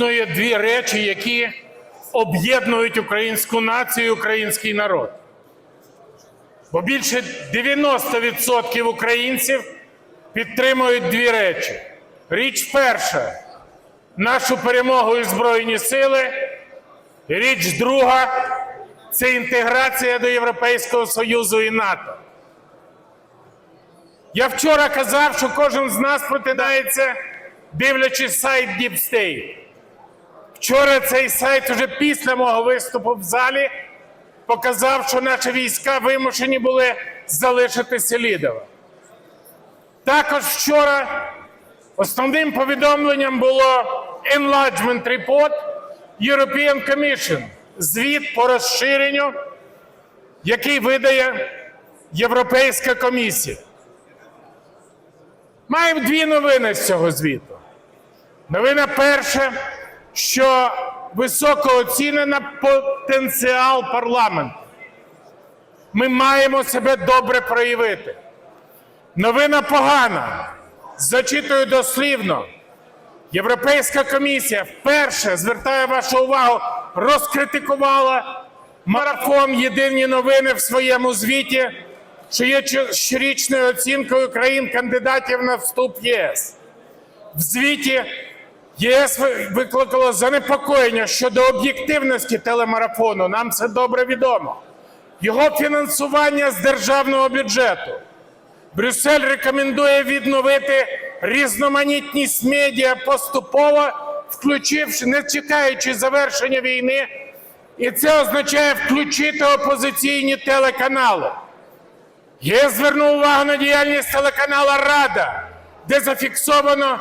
існує дві речі, які об'єднують українську націю і український народ. Бо більше 90% українців підтримують дві речі. Річ перша нашу перемогу і Збройні сили. Річ друга це інтеграція до Європейського Союзу і НАТО. Я вчора казав, що кожен з нас прокидається, дивлячись сайт State. Вчора цей сайт уже після мого виступу в залі показав, що наші війська вимушені були залишити Селідово. Також вчора основним повідомленням було Enlargement Report European Commission, звіт по розширенню, який видає Європейська комісія. Маємо дві новини з цього звіту. Новина перша, що високо оцінено потенціал парламенту. Ми маємо себе добре проявити. Новина погана. Зачитую дослівно. Європейська комісія вперше звертає вашу увагу, розкритикувала марафон Єдині новини в своєму звіті, що є щорічною оцінкою країн-кандидатів на вступ в ЄС. В звіті ЄС викликало занепокоєння щодо об'єктивності телемарафону. Нам це добре відомо. Його фінансування з державного бюджету. Брюссель рекомендує відновити різноманітність медіа поступово, включивши, не чекаючи завершення війни, і це означає включити опозиційні телеканали. ЄС звернув увагу на діяльність телеканала Рада, де зафіксовано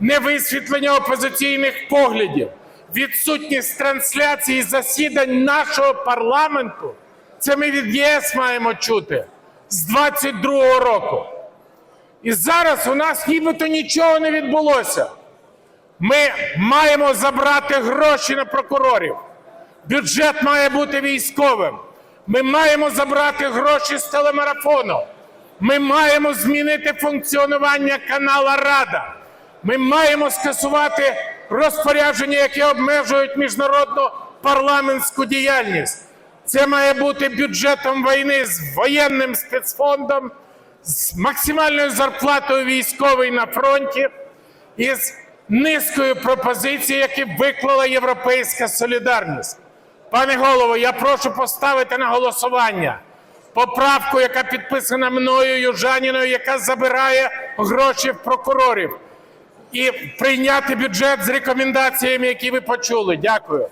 невисвітлення опозиційних поглядів, відсутність трансляції засідань нашого парламенту. Це ми від ЄС маємо чути з 22-го року. І зараз у нас нібито нічого не відбулося. Ми маємо забрати гроші на прокурорів. Бюджет має бути військовим. Ми маємо забрати гроші з телемарафону. Ми маємо змінити функціонування канала Рада. Ми маємо скасувати розпорядження, які обмежують міжнародну парламентську діяльність. Це має бути бюджетом війни з воєнним спецфондом, з максимальною зарплатою військової на фронті і з низкою пропозицій, які виклала Європейська солідарність. Пане голово, я прошу поставити на голосування поправку, яка підписана мною Южаніною, яка забирає гроші в прокурорів, і прийняти бюджет з рекомендаціями, які ви почули. Дякую.